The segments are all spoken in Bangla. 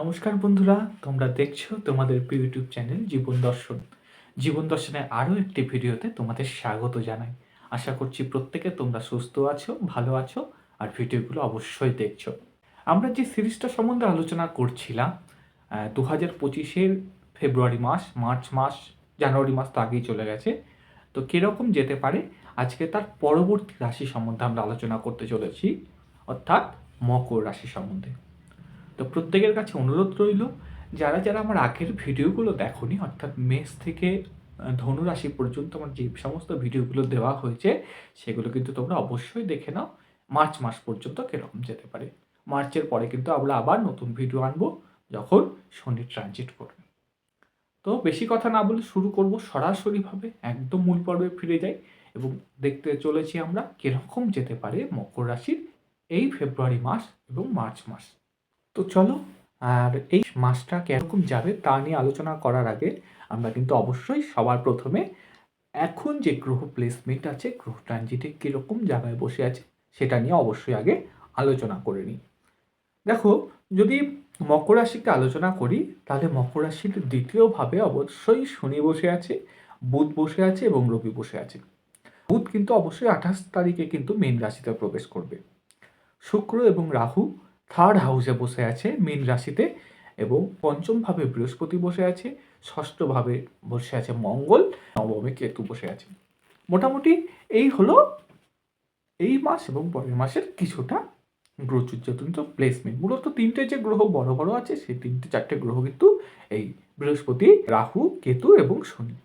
নমস্কার বন্ধুরা, তোমরা দেখছ তোমাদের ইউটিউব চ্যানেল জীবন দর্শন। জীবন দর্শনের আরও একটি ভিডিওতে তোমাদের স্বাগত জানাই। আশা করছি প্রত্যেকে তোমরা সুস্থ আছো, ভালো আছো, আর ভিডিওগুলো অবশ্যই দেখছ। আমরা যে সিরিজটা সম্বন্ধে আলোচনা করছিলাম দু হাজার পঁচিশের ফেব্রুয়ারি মাস, মার্চ মাস, জানুয়ারি মাস তো আগেই চলে গেছে। তো কীরকম যেতে পারে? আজকে তার পরবর্তী রাশি সম্বন্ধে আমরা আলোচনা করতে চলেছি, অর্থাৎ মকর রাশি সম্বন্ধে। তো প্রত্যেকের কাছে অনুরোধ রইল যারা যারা আমার আগের ভিডিওগুলো দেখোনি অর্থাৎ মেষ থেকে আহ, ধনু রাশি পর্যন্ত আমার যে সমস্ত ভিডিওগুলো দেওয়া হয়েছে সেগুলো কিন্তু তোমরা অবশ্যই দেখে নাও। মার্চ মাস পর্যন্ত কীরকম যেতে পারে। মার্চের পরে কিন্তু আমরা আবার নতুন ভিডিও আনব যখন শনি ট্রানজিট করবে। তো বেশি কথা না বলে শুরু করব সরাসরিভাবে একদম মূল পর্বে ফিরে যাই এবং দেখতে চলেছি আমরা কীরকম যেতে পারে মকর রাশির এই ফেব্রুয়ারি মাস এবং মার্চ মাস। তো চলো, আর এই মাসটা কীরকম যাবে তা নিয়ে আলোচনা করার আগে আমরা কিন্তু অবশ্যই সবার প্রথমে এখন যে গ্রহ প্লেসমেন্ট আছে, গ্রহ ট্রানজিটে কীরকম জায়গায় বসে আছে সেটা নিয়ে অবশ্যই আগে আলোচনা করে নিই। দেখো, যদি মকর রাশিকে আলোচনা করি, তাহলে মকর রাশির দ্বিতীয়ভাবে অবশ্যই শনি বসে আছে, বুধ বসে আছে এবং রবি বসে আছে। বুধ কিন্তু অবশ্যই আঠাশ তারিখে কিন্তু মেন রাশিতে প্রবেশ করবে। শুক্র এবং রাহু থার্ড হাউসে বসে আছে মীন রাশিতে এবং পঞ্চমভাবে বৃহস্পতি বসে আছে, ষষ্ঠভাবে বসে আছে মঙ্গল নবমে কেতু বসে আছে। মোটামুটি এই হলো এই মাস এবং পরের মাসের কিছুটা গ্রহচর্যাতন্ত্র প্লেসমেন্ট মূলত তিনটে যে গ্রহ বড় বড় আছে সেই তিনটে চারটে গ্রহ কিন্তু এই বৃহস্পতি, রাহু, কেতু এবং শনি।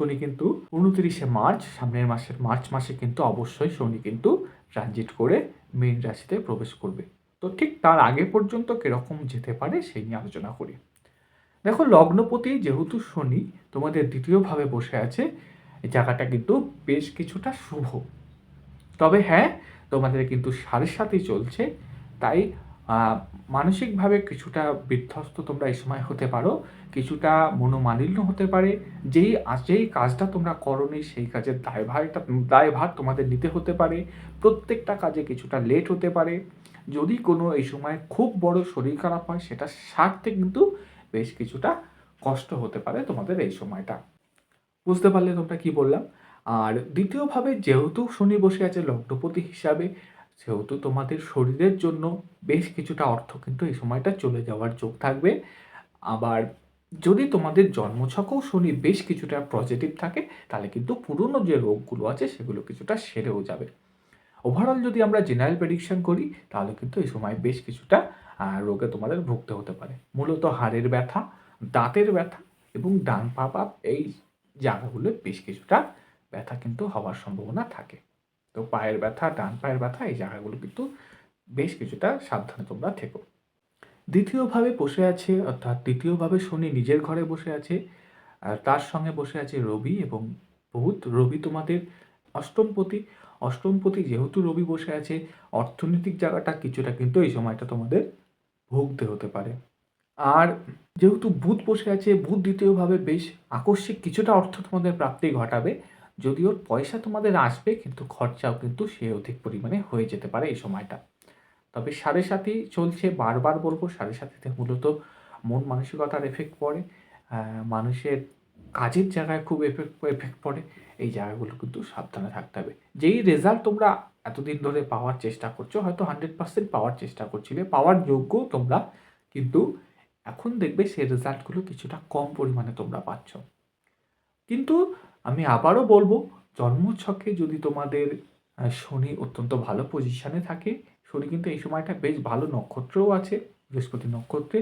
শনি কিন্তু উনত্রিশে মার্চ, সামনের মাসের মার্চ মাসে কিন্তু অবশ্যই শনি কিন্তু ট্রানজিট করে মীন রাশিতে প্রবেশ করবে। তো ঠিক তার আগে পর্যন্ত কীরকম যেতে পারে সেই নিয়ে আলোচনা করি। দেখো, লগ্নপতি যেহেতু শনি, তোমাদের দ্বিতীয়ভাবে বসে আছে জায়গাটা কিন্তু বেশ কিছুটা শুভ। তবে হ্যাঁ তোমাদের কিন্তু সাড়ে সাথে চলছে, তাই মানসিকভাবে কিছুটা বিধ্বস্ত তোমরা এই সময় হতে পারো, কিছুটা মনোমালিন্য হতে পারে, যেই যেই কাজটা তোমরা করনি সেই কাজের দায়ভারটা, দায়ভার তোমাদের নিতে হতে পারে, প্রত্যেকটা কাজে কিছুটা লেট হতে পারে। যদি কোনো এই সময় খুব বড় শরীর খারাপ হয়, সেটা সারতে কিন্তু বেশ কিছুটা কষ্ট হতে পারে তোমাদের এই সময়টা। বুঝতে পারলে তোমরা কি বললাম? আর দ্বিতীয়ভাবে যেহেতু শনি বসে আছে লগ্নপতি হিসাবে সেহেতু তোমাদের শরীরের জন্য বেশ কিছুটা অর্থ কিন্তু এই সময়টা চলে যাওয়ার যোগ থাকবে। আবার যদি তোমাদের জন্মছকেও শনি বেশ কিছুটা পজিটিভ থাকে, তাহলে কিন্তু পুরনো যে রোগগুলো আছে সেগুলো কিছুটা সেরেও যাবে। ওভারঅল যদি আমরা জেনারেল প্রেডিকশন করি, তাহলে কিন্তু এই সময় বেশ কিছুটা রোগে তোমাদের ভুগতে হতে পারে। মূলত হাড়ের ব্যথা, দাঁতের ব্যথা এবং ডান পা এই জায়গাগুলো বেশ কিছুটা ব্যথা কিন্তু হওয়ার সম্ভাবনা থাকে। তো পায়ের ব্যথা, ডান পায়ের ব্যথা, এই জায়গাগুলো কিন্তু বেশ কিছুটা সাবধানে তোমরা থেকো। দ্বিতীয়ভাবে বসে আছে, অর্থাৎ তৃতীয়ভাবে শনি নিজের ঘরে বসে আছে, আর তার সঙ্গে বসে আছে রবি এবং বুধ। রবি তোমাদের অষ্টমপতি। অষ্টমপতি যেহেতু রবি বসে আছে, অর্থনৈতিক জায়গাটা কিছুটা কিন্তু এই সময়টা তোমাদের ভুগতে হতে পারে। আর যেহেতু বুধ বসে আছে, বুধ দ্বিতীয়ভাবে বেশ আকস্মিক কিছুটা অর্থ তোমাদের প্রাপ্তি ঘটাবে। যদিও পয়সা তোমাদের আসবে, কিন্তু খরচাও কিন্তু সে অধিক পরিমাণে হয়ে যেতে পারে এই সময়টা। তবে সাড়ে সাথী চলছে, বারবার বলব সাড়ে সাথীতে মূলত মন মানসিকতার এফেক্ট পড়ে মানুষের কাজের জায়গায় খুব এফেক্ট এফেক্ট পড়ে, এই জায়গাগুলো কিন্তু সাবধানে থাকতে হবে। যেই রেজাল্ট তোমরা এতদিন ধরে পাওয়ার চেষ্টা করছ, হয়তো হান্ড্রেড পার্সেন্ট পাওয়ার চেষ্টা করছিলে, পাওয়ার যোগ্য তোমরা, কিন্তু এখন দেখবে সেই রেজাল্টগুলো কিছুটা কম পরিমাণে তোমরা পাচ্ছ। কিন্তু আমি আবারও বলব, জন্মছকে যদি তোমাদের শনি অত্যন্ত ভালো পজিশনে থাকে, শনি কিন্তু এই সময়টা বেশ ভালো নক্ষত্রও আছে, বৃহস্পতি নক্ষত্রে।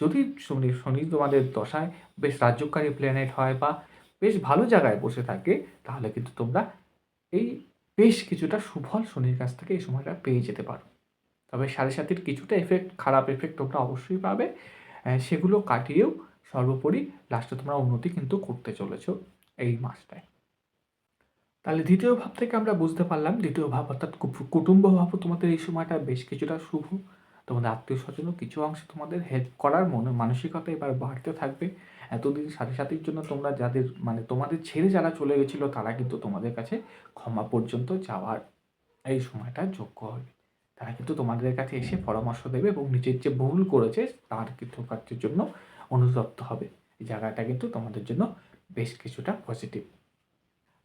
যদি শনি শনি তোমাদের দশায় বেশ রাজ্যকারী প্ল্যানেট হয় বা বেশ ভালো জায়গায় বসে থাকে, তাহলে কিন্তু তোমরা এই বেশ কিছুটা সুফল শনির কাছ থেকে এই সময়টা পেয়ে যেতে পারো। তবে সাড়ে সাতির কিছুটা এফেক্ট খারাপ এফেক্ট তোমরা অবশ্যই পাবে। সেগুলো কাটিয়েও সর্বোপরি লাস্টে তোমরা উন্নতি কিন্তু করতে চলেছো। এই মাসটায়। তাহলে দ্বিতীয় ভাব থেকে আমরা বুঝতে পারলাম, দ্বিতীয় ভাব অর্থাৎ কুটুম্ব ভাব তোমাদের এই সময়টা বেশ কিছুটা শুভ। তোমাদের আত্মীয় স্বজনও কিছু অংশে তোমাদের হেল্প করার মনে, মানসিকতা এবার বাড়তে থাকবে। এতদিন সাথে সাথীর জন্য তোমরা যাদের মানে তোমাদের ছেড়ে যারা চলে গেছিল, তারা কিন্তু তোমাদের কাছে ক্ষমা পর্যন্ত যাওয়ার এই সময়টা যোগ্য হবে। তারা কিন্তু তোমাদের কাছে এসে পরামর্শ দেবে এবং নিজের যে ভুল করেছে, তার কিছু কার্যের জন্য অনুতপ্ত হবে। এই জায়গাটা কিন্তু তোমাদের জন্য বেশ কিছুটা পজিটিভ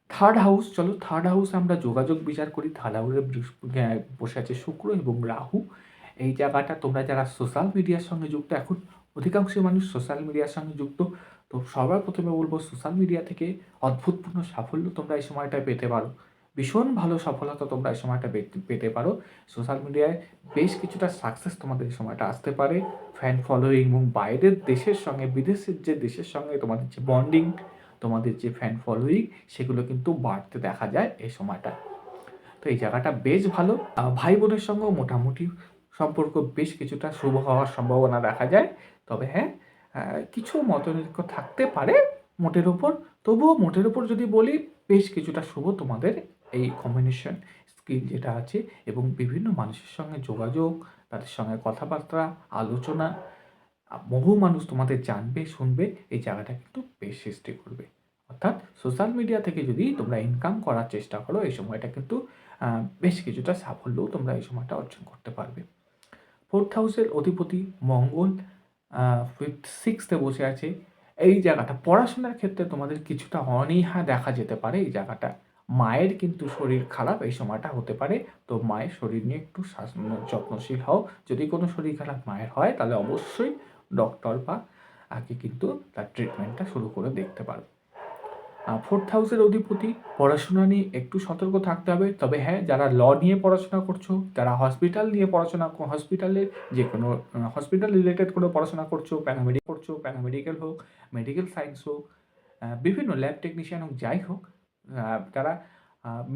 থার্ড হাউস চলো থার্ড হাউস আমরা যোগাযোগ বিচার করি। থার্ড হাউসে বসে আছে শুক্র এবং রাহু। এই জায়গাটা তোমরা যারা সোশ্যাল মিডিয়ার সঙ্গে যুক্ত, এখন অধিকাংশ মানুষ সোশ্যাল মিডিয়ার সঙ্গে যুক্ত, তো সবার প্রথমে বলব সোশ্যাল মিডিয়া থেকে অদ্ভুতপূর্ণ সাফল্য তোমরা এই সময়টা পেতে পারো। ভীষণ ভালো সফলতা তোমরা এই সময়টা পেতে- পারো। সোশ্যাল মিডিয়ায় বেশ কিছুটা সাকসেস তোমাদের এই সময়টা আসতে পারে। ফ্যান ফলোয়িং এবং বাইরের দেশের সঙ্গে, বিদেশের যে দেশের সঙ্গে তোমাদের যে বন্ডিং তোমাদের যে ফ্যান ফলোয়িং সেগুলো কিন্তু বাড়তে দেখা যায় এই সময়টা তো এই জায়গাটা বেশ ভালো। ভাই বোনের সঙ্গেও মোটামুটি সম্পর্ক বেশ কিছুটা শুভ হওয়ার সম্ভাবনা দেখা যায়। তবে হ্যাঁ কিছু মতনৈক্য থাকতে পারে মোটের ওপর তবুও মোটের ওপর যদি বলি, বেশ কিছুটা শুভ তোমাদের এই কম্বিনেশন স্কিল যেটা আছে এবং বিভিন্ন মানুষের সঙ্গে যোগাযোগ, তাদের সঙ্গে কথাবার্তা, আলোচনা বহু মানুষ তোমাদের জানবে, শুনবে, এই জায়গাটা কিন্তু বেশ সৃষ্টি করবে। অর্থাৎ সোশ্যাল মিডিয়া থেকে যদি তোমরা ইনকাম করার চেষ্টা করো, এই সময়টা কিন্তু বেশ কিছুটা সাফল্যও তোমরা এই সময়টা অর্জন করতে পারবে। ফোর্থ হাউসের অধিপতি মঙ্গল ফিফথ সিক্সথে বসে আছে। এই জায়গাটা পড়াশোনার ক্ষেত্রে তোমাদের কিছুটা অনীহা দেখা যেতে পারে এই জায়গাটা। মায়ের কিন্তু শরীর খারাপ, এই সময়টা হতে পারে। তো মায়ের শরীর নিয়ে একটু যত্নশীল হও। যদি কোনো শরীর খারাপ মায়ের হয়, তাহলে অবশ্যই ডক্টর বা আগে কিন্তু তার ট্রিটমেন্টটা শুরু করে দেখতে পারো। ফোর্থ হাউসের অধিপতি, পড়াশোনা নিয়ে একটু সতর্ক থাকতে হবে। তবে হ্যাঁ যারা ল নিয়ে পড়াশোনা করছ, যারা হসপিটাল নিয়ে পড়াশোনা হসপিটালের যে কোনো হসপিটাল রিলেটেড কোনো পড়াশোনা করছ প্যারামেডিক করছ প্যারামেডিক্যাল হোক মেডিকেল সায়েন্স হোক বিভিন্ন ল্যাব টেকনিশিয়ান হোক, যাই হোক যারা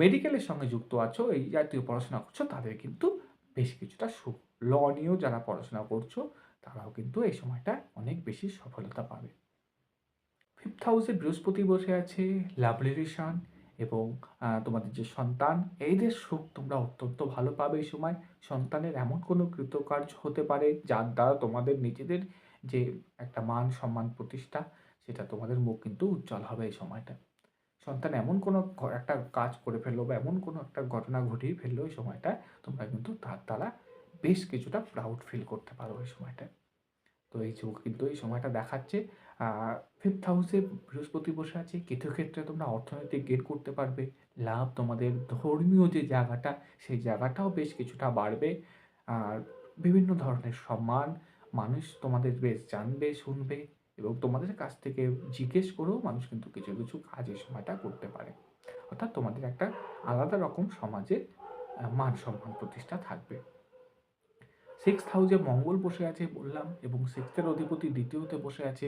মেডিকেলের সঙ্গে যুক্ত আছো, এই জাতীয় পড়াশোনা করছ, তাদের কিন্তু বেশ কিছুটা সুখ। ল নিয়েও যারা পড়াশোনা করছ তারাও কিন্তু এই সময়টা অনেক বেশি সফলতা পাবে। ফিফথ হাউসে বৃহস্পতি বসে আছে লাভ রিলেশন এবং তোমাদের যে সন্তান এইদের সুখ তোমরা অত্যন্ত ভালো পাবে এই সময়। সন্তানের এমন কোনো কৃতকার্য হতে পারে যার দ্বারা তোমাদের নিজেদের যে একটা মান সম্মান প্রতিষ্ঠা, সেটা তোমাদের মুখ কিন্তু উজ্জ্বল হবে এই সময়টা। সন্তান এমন কোনো একটা কাজ করে ফেলল বা এমন কোনো একটা ঘটনা ঘটিয়ে ফেলল এই সময়টা, তোমরা কিন্তু তার দ্বারা বেশ কিছুটা প্রাউড ফিল করতে পারো ওই সময়টা তো এই কিন্তু এই সময়টা দেখাচ্ছে ফিফথ হাউসে বৃহস্পতি বসে আছে কিছু ক্ষেত্রে তোমরা অর্থনৈতিক গেট করতে পারবে লাভ তোমাদের ধর্মীয় যে জায়গাটা সেই জায়গাটাও বেশ কিছুটা বাড়বে। আর বিভিন্ন ধরনের সম্মান মানুষ তোমাদের বেশ জানবে শুনবে এবং তোমাদের কাছ থেকে জিজ্ঞেস করেও মানুষ কিন্তু কিছু কিছু কাজ এই সময়টা করতে পারে। অর্থাৎ তোমাদের একটা আলাদা রকম সমাজে আহ, মান সম্মান প্রতিষ্ঠা থাকবে। সিক্সথ হাউসে মঙ্গল বসে আছে বললাম এবং সিক্সথের অধিপতি দ্বিতীয়তে বসে আছে।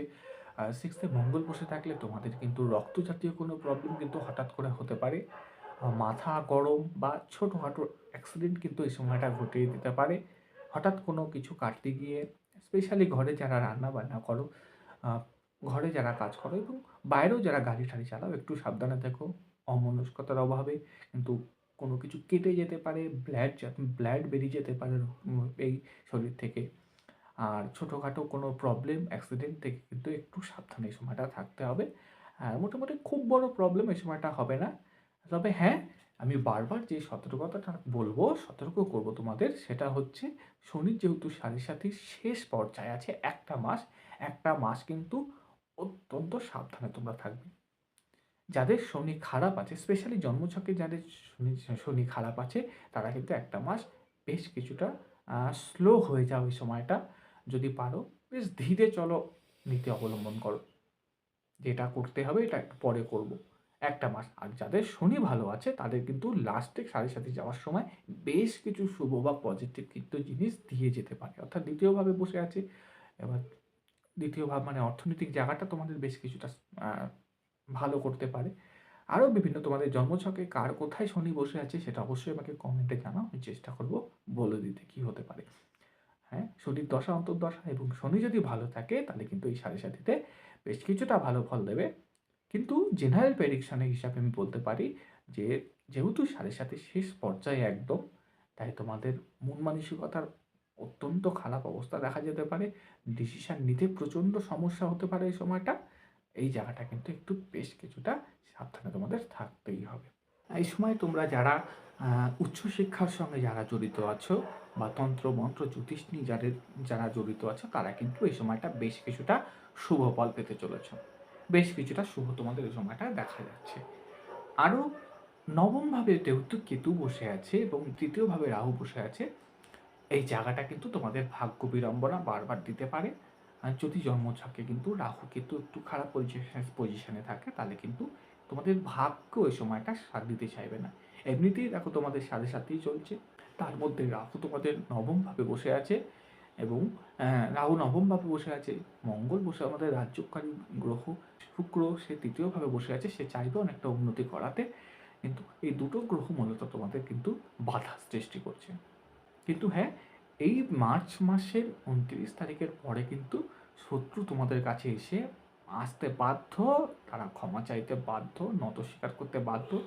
সিক্সথে মঙ্গল বসে থাকলে তোমাদের কিন্তু রক্ত জাতীয় কোনো প্রবলেম কিন্তু হঠাৎ করে হতে পারে। মাথা গরম বা ছোটোখাটো অ্যাক্সিডেন্ট কিন্তু এই সময়টা ঘটিয়ে দিতে পারে। হঠাৎ কোনো কিছু কাটতে গিয়ে স্পেশালি ঘরে যারা রান্না বান্না করো ঘরে যারা কাজ করো এবং বাইরেও যারা গাড়ি টাড়ি চালাও, একটু সাবধানে থেকো। অমনস্কতার অভাবে কিন্তু কোনো কিছু কেটে যেতে পারে ব্লাড ব্লাড বেরিয়ে যেতে পারে এই শরীর থেকে। আর ছোটোখাটো কোনো প্রবলেম অ্যাক্সিডেন্ট থেকে কিন্তু একটু সাবধানে এই সময়টা থাকতে হবে। আর মোটামুটি খুব বড় প্রবলেম এই সময়টা হবে না। তবে হ্যাঁ আমি বারবার যে সতর্কতাটা বলব, সতর্ক করব তোমাদের, সেটা হচ্ছে শনির যেহেতু সাথে সাথে শেষ পর্যায়ে আছে একটা মাস একটা মাস কিন্তু অত্যন্ত সাবধানে তোমরা থাকবে। যাদের শনি খারাপ আছে স্পেশালি জন্মছকে যাদের শনি শনি খারাপ আছে, তারা কিন্তু একটা মাস বেশ কিছুটা স্লো হয়ে যাও ওই সময়টা। যদি পারো, বেশ ধীরে চলো নীতি অবলম্বন করো। যেটা করতে হবে, এটা একটু পরে করব। একটা মাস। আর যাদের শনি ভালো আছে, তাদের কিন্তু লাস্টে সাড়ে সাথে যাওয়ার সময় বেশ কিছু শুভ বা পজিটিভ কিন্তু জিনিস দিয়ে যেতে পারে। অর্থাৎ দ্বিতীয়ভাবে বসে আছে, এবার দ্বিতীয় ভাব মানে অর্থনৈতিক জায়গাটা তোমাদের বেশ কিছুটা ভালো করতে পারে। আরও বিভিন্ন তোমাদের জন্মছকে কার কোথায় শনি বসে আছে সেটা অবশ্যই আমাকে কমেন্টে জানাও, আমি চেষ্টা করব বলে দিতে কি হতে পারে। হ্যাঁ শনির দশা, অন্তর্দশা এবং শনি যদি ভালো থাকে তাহলে কিন্তু এই সাড়ে সাথীতে বেশ কিছুটা ভালো ফল দেবে। কিন্তু জেনারেল প্রেডিকশনের হিসাবে আমি বলতে পারি যে, যেহেতু সাড়ে সাথে শেষ পর্যায়ে একদম, তাই তোমাদের মন মানসিকতার অত্যন্ত খারাপ অবস্থা দেখা যেতে পারে। ডিসিশন নিতে প্রচণ্ড সমস্যা হতে পারে এই সময়টা। এই জায়গাটা কিন্তু একটু বেশ কিছুটা সাবধানে তোমাদের থাকতেই হবে। এই সময় তোমরা যারা উচ্চশিক্ষার সঙ্গে যারা জড়িত আছো বা তন্ত্র, মন্ত্র জ্যোতিষ নিয়ে যাদের, যারা জড়িত আছো, তারা কিন্তু এই সময়টা বেশ কিছুটা শুভ ফল পেতে চলেছ। বেশ কিছুটা শুভ তোমাদের এই সময়টা দেখা যাচ্ছে। আরও নবমভাবে যেহেতু কেতু বসে আছে এবং তৃতীয়ভাবে রাহু বসে আছে, এই জায়গাটা কিন্তু তোমাদের ভাগ্য বিড়ম্বনা বারবার দিতে পারে। আর যদি জন্মছকে কিন্তু রাহু কেতু একটু খারাপ পজিশন পজিশনে থাকে, তাহলে কিন্তু তোমাদের ভাগ্য ওই সময়টা সাথ দিতে চাইবে না। এমনিতেই দেখো তোমাদের সাথে সাথেই চলছে। তার মধ্যে রাহু তোমাদের নবমভাবে বসে আছে এবং রাহু নবমভাবে বসে আছে। মঙ্গল বসে আমাদের রাজ্যকারী গ্রহ, শুক্র সে তৃতীয়ভাবে বসে আছে, সে চাইবে অনেকটা উন্নতি করাতে। কিন্তু এই দুটো গ্রহ মূলত তোমাদের কিন্তু বাধা সৃষ্টি করছে। কিন্তু হ্যাঁ এই মার্চ মাসের উনত্রিশ তারিখের পরে কিন্তু শত্রু তোমাদের কাছে এসে আসতে বাধ্য, তারা ক্ষমা চাইতে বাধ্য, নত স্বীকার করতে বাধ্য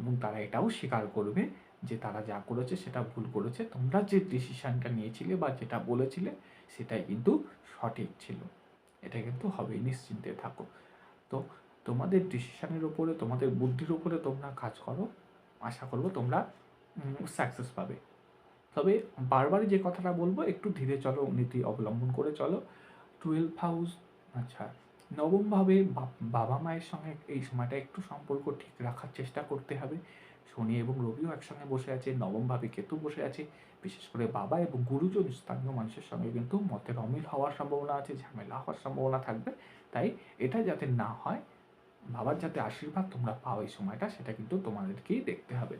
এবং তারা এটাও স্বীকার করবে যে তারা যা করেছে সেটা ভুল করেছে। তোমরা যে ডিসিশনটা নিয়েছিলে বা যেটা বলেছিলে সেটাই কিন্তু সঠিক ছিল। এটা কিন্তু হবেই, নিশ্চিন্তে থাকো। তো তোমাদের ডিসিশনের উপরে, তোমাদের বুদ্ধির উপরে তোমরা কাজ করো। আশা করব তোমরা সাকসেস পাবে। তবে বারবারই যে কথাটা বলব, একটু ধীরে চলো, নীতি অবলম্বন করে চলো। টুয়েলভ হাউস আচ্ছা নবমভাবে বাবা মায়ের সঙ্গে এই সময়টা একটু সম্পর্ক ঠিক রাখার চেষ্টা করতে হবে। শনি এবং রবিও একসঙ্গে বসে আছে, নবমভাবে কেতু বসে আছে। বিশেষ করে বাবা এবং গুরুজন স্থানীয় মানুষের সঙ্গে কিন্তু মতের অমিল হওয়ার সম্ভাবনা আছে, ঝামেলা হওয়ার সম্ভাবনা থাকবে। তাই এটা যাতে না হয়, বাবার যাতে আশীর্বাদ তোমরা পাও এই সময়টা, সেটা কিন্তু তোমাদেরকেই দেখতে হবে।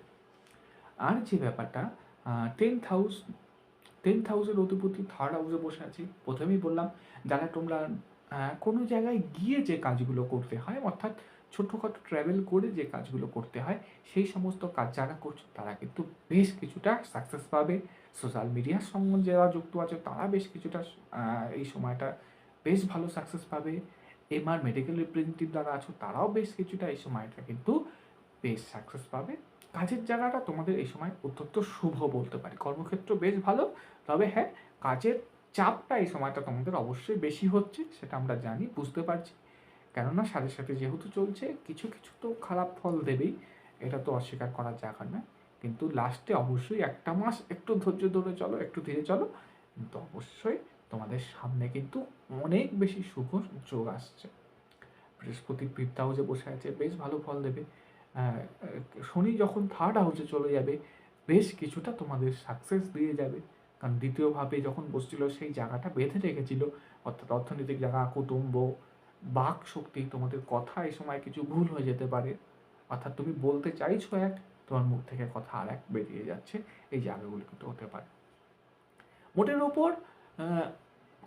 আর যে ব্যাপারটা টেন্থ হাউস টেন্থ হাউসের অধিপতি থার্ড হাউসে বসে আছি। প্রথমেই বললাম যারা তোমরা কোনো জায়গায় গিয়ে যে কাজগুলো করতে হয়, অর্থাৎ ছোটোখাটো ট্রাভেল করে যে কাজগুলো করতে হয়, সেই সমস্ত কাজ যারা করছ, তারা কিন্তু বেশ কিছুটা সাকসেস পাবে। সোশ্যাল মিডিয়ার সঙ্গে যারা যুক্ত আছে, তারা বেশ কিছুটা এই সময়টা বেশ ভালো সাকসেস পাবে। এমআর মেডিকেল রিপ্রেজেন্টেটিভ যারা আছো, তারাও বেশ কিছুটা এই সময়টা কিন্তু বেশ সাকসেস পাবে। কাজের জায়গাটা তোমাদের এই সময় অত্যন্ত শুভ বলতে পারি। কর্মক্ষেত্র বেশ ভালো, তবে হ্যাঁ কাজের চাপটা এই সময়টা তোমাদের অবশ্যই বেশি হচ্ছে, সেটা আমরা জানি, বুঝতে পারছি। কেননা সাথে সাথে যেহেতু চলছে, কিছু কিছু তো খারাপ ফল দেবেই, এটা তো অস্বীকার করার জায়গা নয় কিন্তু লাস্টে অবশ্যই একটা মাস একটু ধৈর্য ধরে চলো, একটু ধীরে চলো, কিন্তু অবশ্যই তোমাদের সামনে কিন্তু অনেক বেশি শুভ যোগ আসছে। বৃহস্পতি ফিফথ যে বসে আছে, বেশ ভালো ফল দেবে। শনি যখন থার্ড হাউসে চলে যাবে, বেশ কিছুটা তোমাদের সাকসেস দিয়ে যাবে। কারণ দ্বিতীয়ভাবে যখন বসছিল, সেই জায়গাটা বেঁধে রেখেছিল। অর্থাৎ অর্থনৈতিক জায়গা, কুটুম্ব, বাক শক্তি, তোমাদের কথা এই সময় কিছু ভুল হয়ে যেতে পারে। অর্থাৎ তুমি বলতে চাইছো এক, তোমার মুখ থেকে কথা আর এক বেরিয়ে যাচ্ছে। এই জায়গাগুলো কিন্তু হতে পারে। মোটের ওপর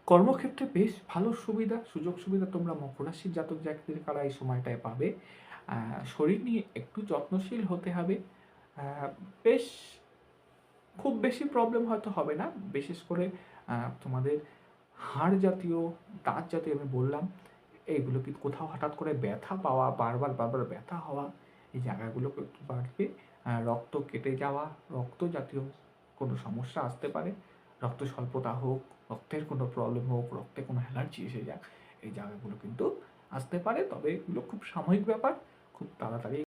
কর্মক্ষেত্রে বেশ ভালো সুবিধা, সুযোগ সুবিধা তোমরা মকর রাশির জাতক জাতিদের কারা এই সময়টায় পাবে। শরীর নিয়ে একটু যত্নশীল হতে হবে। বেশ, খুব বেশি প্রবলেম হয়তো হবে না। বিশেষ করে তোমাদের হাড় জাতীয়, দাঁত জাতীয় আমি বললাম, এইগুলো কি কোথাও হঠাৎ করে ব্যথা পাওয়া, বারবার বারবার ব্যথা হওয়া, এই জায়গাগুলো একটু বাড়বে রক্ত কেটে যাওয়া, রক্ত জাতীয় কোনো সমস্যা আসতে পারে। রক্ত স্বল্পতা হোক, রক্তের কোনো প্রবলেম হোক, রক্তে কোনো অ্যালার্জি এসে যাক, এই জায়গাগুলো কিন্তু আসতে পারে। তবে এগুলো খুব সাময়িক ব্যাপার। খুব তাড়াতাড়ি